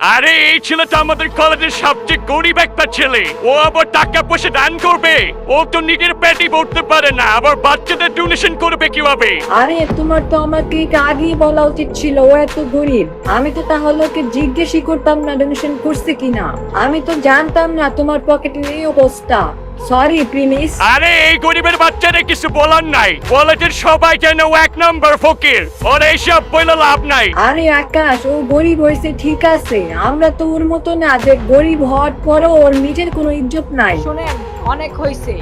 আরে, এই ছেলে তো আমাদের কলেজের সবচেয়ে গরিব একটা ছেলে। ও আবার টাকা পয়সা দান করবে। ও তো নিজের পেটই ভরতে পারে না, আবার বাচ্চাদের ডোনেশন করবে কীভাবে? আরে, তোমার তো আমাকে আগেই বলা উচিত ছিল, ও এত গরিব। আমি তো তাহলে ওকে জিজ্ঞেসই করতাম না ডোনেশন করছে কিনা। আমি তো জানতাম না তোমার পকেটের এই অবস্থা। সরি প্রিমিস আরে এই গরিবের বাচ্চারে কিছু বলার নাই। কলেজের সবাই যেন ও এক নম্বর ফকির। ওর এইসব বলে লাভ নাই। আরে আকাশ ও গরিব হয়েছে ঠিক আছে। আমরা তো ওর মতো না যে গরিব হওয়ার পরও ওর নিজের কোনো ইজ্জত নাই। শোনেন অনেক হয়েছে।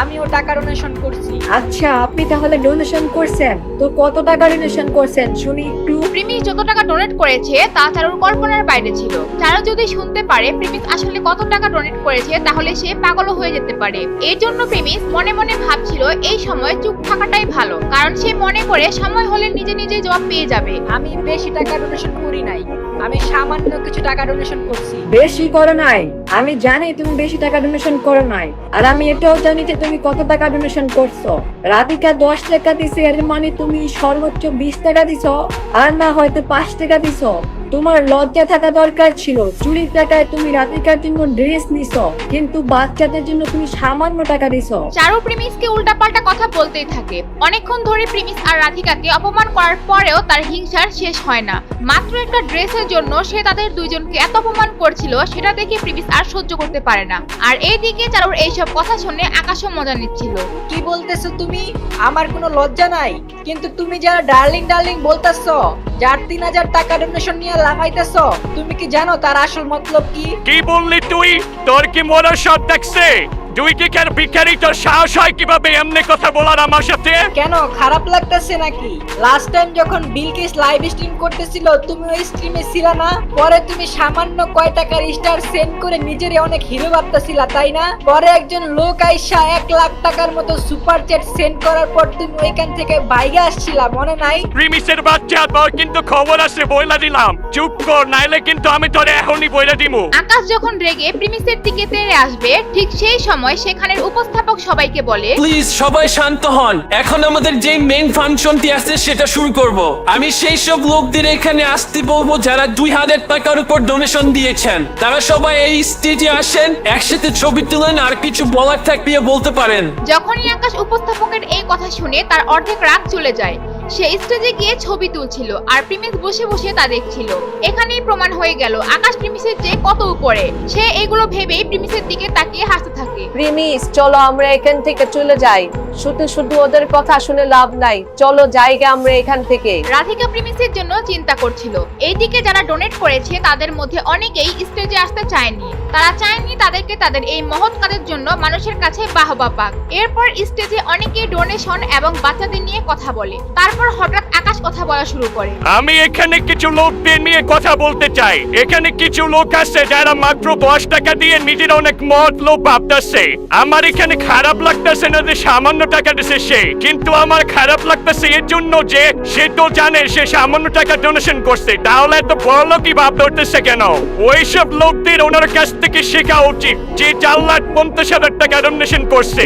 আমিও টাকা ডোনেশন করছি। আচ্ছা আপনি তাহলে ডোনেশন করছেন? তো কত টাকা ডোনেশন করছেন? শুনি একটু। প্রিমিস যত টাকা ডোনেট করেছে তা চারুর কল্পনার বাইরে ছিল। চারু যদি শুনতে পারে প্রিমিস আসলে কত টাকা ডোনেট করেছে তাহলে সে পাগলও হয়ে যেতে পারে। এর জন্য প্রিমিস মনে মনে ভাবছিল এই সময় চুপ থাকাটাই ভালো কারণ সে মনে করে সময় হলে নিজে নিজে জবাব পেয়ে যাবে। আমি বেশি টাকা ডোনেশন করি নাই। আমি সামান্য কিছু টাকা ডোনেশন করছি। বেশি করো নাই। আমি জানি তুমি বেশি টাকা ডোনেশন করো নাই। আর আমি এটাও জানি যে তুমি কত টাকা ডোনেশন করছ। রাধিকা দশ টাকা দিছে, এর মানে তুমি সর্বোচ্চ বিশ টাকা দিছো। আর না হয়তো পাঁচ টাকা দিছো। তোমার লজ্জা থাকা দরকার ছিল। চুরির টাকায় তুমি রাধিকার জন্য ড্রেস নিছো? কিন্তু বাচ্চাদের জন্য তুমি সামান্য টাকা দিছো। চারু প্রিমিসকে উল্টাপাল্টা কথা বলতেই থাকে। অনেকক্ষণ ধরে প্রিমিস আর রাধিকাকে অপমান করার পরেও তার হিংসার শেষ হয় না। মাত্র একটা ড্রেসের জন্য সে তাদের দুইজনকে এত অপমান করছিল সেটা দেখে প্রিমিস আর সহ্য করতে পারে না। আর এইদিকে চারুর এইসব কথা শুনে আকাশও মজা নিচ্ছিল। কি বলতেছো তুমি? আমার কোনো লজ্জা নাই। কিন্তু তুমি যারা ডার্লিং ডার্লিং বলতেছো যার তিন হাজার টাকা ডোনেশন নিয়ে লাগাইতেছ তুমি কি জানো তার আসল মতলব কি? কি বললি তুই? তোর কি মনের সব দেখছে? তুই কি কেন ভিখারি তোর সাহস হয় কীভাবে এমনি কথা বলার আমার সাথে? কেন? খারাপ লাগতেছে নাকি? লাস্ট টাইম যখন বিলকিস লাইভ স্ট্রিম করতেছিল তুমি ওই স্ট্রিমে ছিল না? পরে তুমি সামান্য কয় টাকার স্টার সেন্ড করে নিজেরে অনেক হিরো ভাবতেছিলা তাই না? পরে একজন লোক আইসা এক লাখ টাকার মতো সুপার চ্যাট সেন্ড করার পর তুমি ওইখান থেকে বাইরে আসছিলা মনে নাই? প্রিমিসের বাচ্চা তোর কিন্তু খবর আছে বইলা দিলাম। চুপ কর নাইলে কিন্তু আমি তোরে এখনই বইলা দিমু। আকাশ যখন রেগে প্রিমিসের দিকে তেড়ে আসবে ঠিক সেই সময় সেখানের উপস্থাপক সবাইকে বলে প্লিজ সবাই শান্ত হন। এখন আমাদের যে মেইন ফাংশনটি আছে সেটা শুরু করব। আমি সেই সব লোকদের এখানে আসতে বলব যারা দুই হাজার টাকার উপর ডোনেশন দিয়েছেন। তারা সবাই এই স্টেজে আসেন একসাথে ছবি তুলেন আর কিছু বলার থাকলে বলতে পারেন। যখনই আকাশ উপস্থাপকের এই কথা শুনে তার অর্ধেক রাগ চলে যায়। সে স্টেজে গিয়ে ছবি তুলছিল আর প্রিমিস বসে বসে তা দেখছিল। এখানেই প্রমাণ হয়ে গেল আকাশ প্রিমিসের চেয়ে কত উপরে। সে এগুলো ভেবেই প্রিমিসের দিকে তাকিয়ে হাসতে থাকে। প্রিমিস চলো আমরা এখান থেকে চলে যাই। শুধু শুধু ওদের কথা শুনে লাভ নাই। চলো জায়গা আমরা এখান থেকে। রাধিকা প্রিমিসের জন্য চিন্তা করছিল। এইদিকে যারা ডোনেট করেছে তাদের মধ্যে অনেকেই স্টেজে আসতে চায়নি। তারা চায়নি তাদেরকে তাদের এই মহৎ কাজের জন্য মানুষের কাছে বাহবা পাক। এরপর স্টেজে অনেকে ডোনেশন এবং বাচ্চাদের নিয়ে কথা বলে। তারপর হঠাৎ আকাশ কথা বলা শুরু করে। আমি এখানে কিছু লোকদের নিয়ে কথা বলতে চাই। এখানে কিছু লোক আছে যারা মাত্র দশ টাকা দিয়ে নিজের অনেক মত লোক ভাবতেছে। আমার এখানে খারাপ লাগতেছে না যে সামান্য টাকা দিছে সে। কিন্তু আমার খারাপ লাগতেছে এর জন্য যে সে তো জানে সে সামান্য টাকা ডোনেশন করছে। তাহলে এত বড় লোকই ভাব ধরতেছে কেন? ওইসব লোকদের ওনার কাছ থেকে শেখা উচিত যে চার লাখ পঞ্চাশ হাজার টাকা ডোনেশন করছে।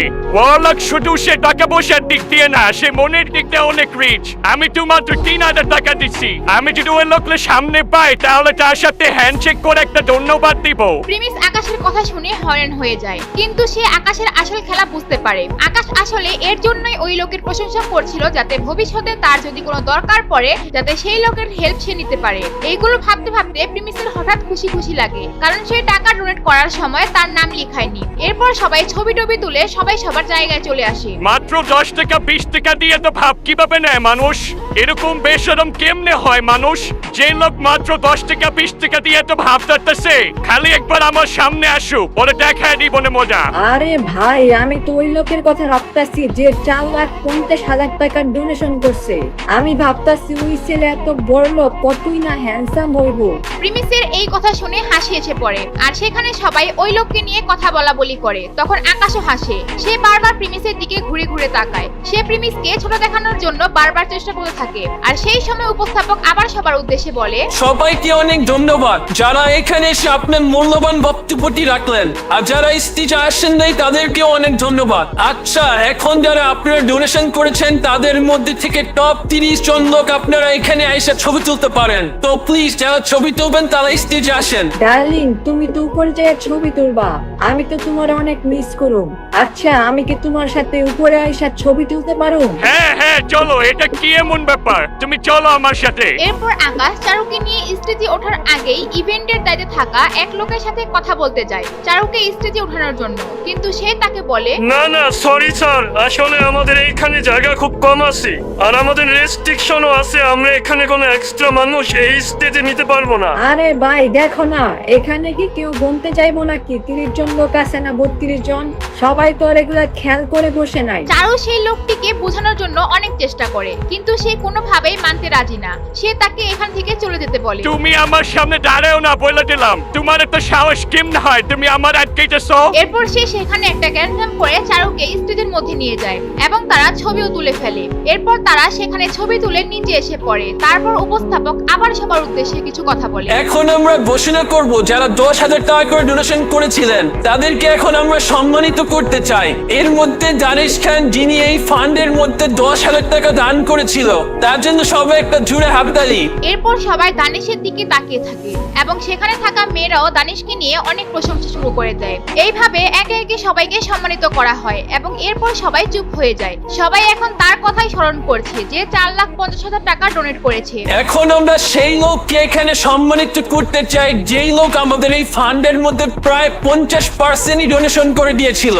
শুধু সে টাকা পয়সার দিক দিয়ে না, সে মনের অনেক রিচ আমি তো মাত্র তিন হাজার টাকা দিচ্ছি। আমি যদি ওই লোককে সামনে পাই, তাহলে তার সাথে হ্যান্ডশেক করে একটা ধন্যবাদ দিব। প্রিমিস আকাশের কথা শুনে হয়ে যায়। কিন্তু সে আকাশের আসল খেলা বুঝতে পারে। আকাশ আসলে এর জন্যই ওই লোকের প্রশংসা করছিল যাতে ভবিষ্যতে তার যদি কোনো দরকার পড়ে, যাতে সেই লোকের হেল্প সে নিতে পারে। এইগুলো ভাবতে ভাবতে প্রিমিসের হঠাৎ খুশি খুশি লাগে। কারণ সে টাকা ডোনেট করার সময় তার নাম লিখায়নি। এরপর সবাই ছবি টবি তুলে সবাই সবার জায়গায় চলে আসি। মাত্র দশ টাকা, বিশ টাকা দিয়ে তো ভাব কীভাবে নেয় মানুষ? এরকম বেসরম কেমনে হয় মানুষ? যে লোক মাত্র দশ টাকা বিশ টাকা দিয়ে তো ভাব ধরতেছে খালি একবার আমার সামনে আসুক পরে দেখায় দিব মজা। আরে ভাই আমি তো ওই লোকের কথা ভাবতাছি যে চার লাখ পঞ্চাশ হাজার টাকার ডোনেশন করছে। আমি ভাবতাছি ওই ছেলে এত বড় লোক কতই না হ্যান্ডসাম হইব। প্রিমিসের এই কথা শুনে হাসি এসে পড়ে আর সেখানে সবাই ওই লোককে নিয়ে কথা বলা বলি করে তখন আকাশও হাসে। সে বারবার প্রিমিসের দিকে ঘুরে ঘুরে তাকায়। সে প্রিমিসকে ছোট দেখানোর জন্য বারবার চেষ্টা করতে থাকে। আর সেই সময় উপস্থাপক আবার সবার উদ্দেশ্যে বলে সবাইকে অনেক ধন্যবাদ। যারা এখানে এসে আপনার মূল্যবান বক্তব্যটি রাখলেন আর যারা স্টেজে আসেন নাই তাদেরকে অনেক ধন্যবাদ। আচ্ছা এখন যারা আপনারা ডোনেশন করেছেন তাদের মধ্যে থেকে টপ তিরিশ জন লোক আপনারা এখানে এসে ছবি তুলতে পারেন। তো প্লিজ যারা ছবি তুলবেন তারা স্টেজে আসেন। ডার্লিং তুমি তো উপরে যেয়ে ছবি তুলবা। আমি তো তোমার অনেক মিস করুম। আচ্ছা আমি কি তোমার সাথে উপরে আইসা ছবি তুলতে পারো হ্যাঁ হ্যাঁ চলো এটা কি এমন ব্যাপার তুমি চলো আমার সাথে। এরপর আকাশ চারুকে নিয়ে স্টেজে ওঠার আগেই ইভেন্টের দায়িত্বে থাকা এক লোকের সাথে কথা বলতে যায় চারুকে স্টেজে ওঠানোর জন্য। কিন্তু সে তাকে বলে না না সরি স্যার আসলে আমাদের এইখানে জায়গা খুব কম আছে আর আমাদের রেস্ট্রিকশনও আছে আমরা এখানে কোনো এক্সট্রা মানুষ এই স্টেজে নিতে পারব না। আরে ভাই দেখো না এখানে কি কেউ গুনতে চাইব নাকি? তিরিশ জন লোক আছে না বত্রিশ জন? সবাই তো আর এগুলা খেয়াল করে বসে নাই। চারু সেই লোকটিকে বোঝানোর জন্য অনেক চেষ্টা করে কিন্তু সে কোনোভাবেই মানতে রাজি না। সে তাকে এখান থেকে চলে যেতে বলে। তুমি আমার সামনে দাঁড়াও না বলে দিলাম। তোমার এত সাহস কেম না হয়? তুমি আমার আটকেইতেছো এরপর সে সেখানে একটা গ্যান্ডাম করে চারুকে স্টেজের মধ্যে নিয়ে যায় এবং তারা ছবিও তুলে ফেলে। এরপর তারা সেখানে ছবি তুলে নিচে এসে পড়ে। তারপর উপস্থাপক আবার সবার উদ্দেশ্যে কিছু কথা বলে। এখন আমরা ঘোষণা করব যারা দশ হাজার টাকা করে ডোনেশন করেছিলেন তাদেরকে এখন আমরা সম্মানিত করতে চাই। এর মধ্যে দানিশ খান যিনি এই ফান্ডের মধ্যে দশ হাজার টাকা দান করেছিল তার জন্য সবাই একটা জুড়ে হাততালি। এরপর সবাই দানিশের দিকে তাকিয়ে থাকে এবং সেখানে থাকা মেয়েরাও দানিশকে নিয়ে অনেক প্রশংসা শুরু করে দেয়। এইভাবে একে একে সবাইকে সম্মানিত করা হয় এবং এরপর সবাই চুপ হয়ে যায়। সবাই এখন তার কথাই স্মরণ করছে যে চার লাখ পঞ্চাশ হাজার টাকা ডোনেট করেছে। এখন আমরা সেই লোককে এখানে সম্মানিত করতে চাই যেই লোক আমাদের এই ফান্ডের মধ্যে প্রায় পঞ্চাশ পার্সেন্টই ডোনেশন করে দিয়েছিল।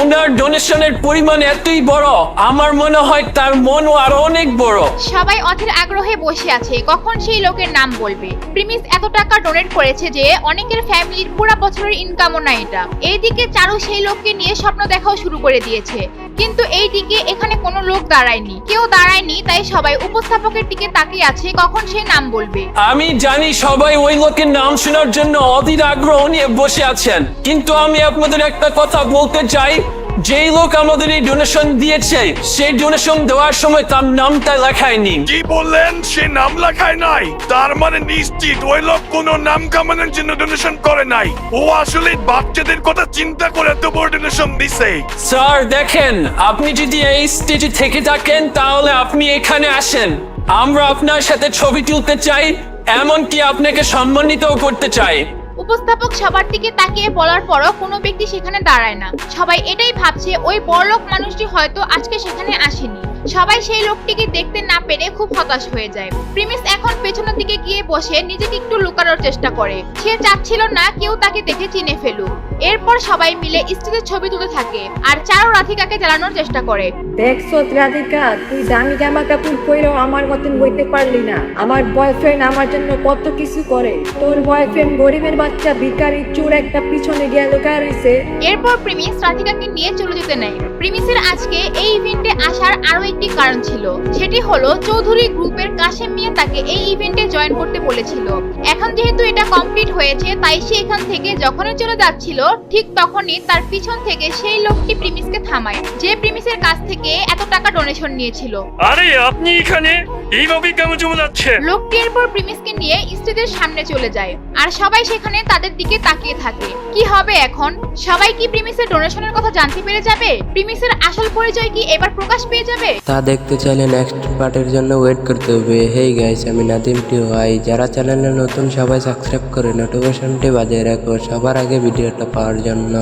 ওনার ডোনেশনের পরিমাণ এতই বড় আমার মনে হয় তার মনও আরও অনেক বড়। সবাই অধীর আগ্রহে বসে আছে কখন সেই লোকের নাম বলবে? প্রিমিস এত টাকা ডোনেট করেছে যে অনেকের ফ্যামিলির পুরো বছরের ইনকামও না এটা। এইদিকে চারু সেই লোককে নিয়ে স্বপ্ন দেখাও শুরু করে দিয়েছে। কিন্তু এই দিকে এখানে কোনো লোক দাঁড়ায়নি। কেউ দাঁড়ায়নি তাই সবাই উপস্থাপকের দিকে তাকিয়ে আছে কখন সে নাম বলবে। আমি জানি সবাই ওই লোকের নাম শোনার জন্য অধীর আগ্রহ নিয়ে বসে আছেন। কিন্তু আমি আপনাদের একটা কথা বলতে চাই যেই লোক আমাদের এই ডোনেশন দিয়েছে সেই ডোনেশন দেওয়ার সময় তার নামটা লেখায়নি। কি বললেন? সে নাম লেখায় নাই। তার মানে নিশ্চিত ওই লোক কোনো নাম কামানোর জন্য ডোনেশন করে নাই। ও আসলে বাচ্চাদের কথা চিন্তা করে এত বড় ডোনেশন দিছে। স্যার দেখেন আপনি যদি এই স্টেজে থেকে থাকেন তাহলে আপনি এখানে আসেন। আমরা আপনার সাথে ছবি তুলতে চাই এমনকি আপনাকে সম্মানিতও করতে চাই। উপস্থাপক সবার দিকে তাকিয়ে বলার পরও কোনো ব্যক্তি সেখানে দাঁড়ায় না। সবাই এটাই ভাবছে, ওই বড়লোক মানুষটি হয়তো আজকে সেখানে আসেনি। সবাই সেই লোকটিকে দেখতে না পেরে খুব হতাশ হয়ে যায়। প্রিমিস এখন পেছনের দিকে গিয়ে বসে নিজেকে একটু লুকানোর চেষ্টা করে। সে চাচ্ছিল না কেউ তাকে দেখে চিনে ফেলুক। এরপর সবাই মিলে স্টেজের ছবি তুলে থাকে আর চারো রাধিকাকে জ্বালানোর চেষ্টা করে। দেখছ রাধিকা তুই দামি জামা কাপড় পরেও আমার মতন বইতে পারলি না। আমার বয়ফ্রেন্ড আমার জন্য কত কিছু করে। তোর বয়ফ্রেন্ড গরিবের বাচ্চা ভিকারি চোর একটা পিছনে গিয়ে লুকায় রয়েছে। এরপর প্রিমিস রাধিকাকে নিয়ে চলে যেতে নেয়। প্রিমিসের আজকে এই ইভেন্টে আসার আরও একটি কারণ ছিল। সেটি হলো চৌধুরী গ্রুপের কাশেম মিয়া তাকে এই ইভেন্টে জয়েন করতে বলেছিল। এখন যেহেতু এটা কমপ্লিট হয়েছে তাই সে এখান থেকে যখনই চলে যাচ্ছিল ঠিক তখনই তার পিছন থেকে সেই লোকটি প্রিমিসকে থামায় যে প্রিমিসের কাছ থেকে এত টাকা ডোনেশন নিয়েছিল। আরে আপনি এখানে? এইভাবে কেমন চলে যাচ্ছেন লোকটি এরপর প্রিমিসকে নিয়ে স্টেজের সামনে চলে যায় আর সবাই সেখানে তাদের দিকে তাকিয়ে থাকে। কি হবে এখন? সবাই কি প্রিমিসের ডোনেশনের কথা জানতে পেরে যাবে? প্রিমিসের আসল পরিচয় কি এবার প্রকাশ পেয়ে যাবে? তা দেখতে চাইলে নেক্সট পার্টের জন্য ওয়েট করতে হবে। হেই গাইস আমি নাদিম ভাই যারা চ্যানেলে নতুন, সবাই সাবস্ক্রাইব করে নোটিফিকেশনটি বাজিয়ে রাখো। সবার আগে ভিডিওটা পাওয়ার জন্য।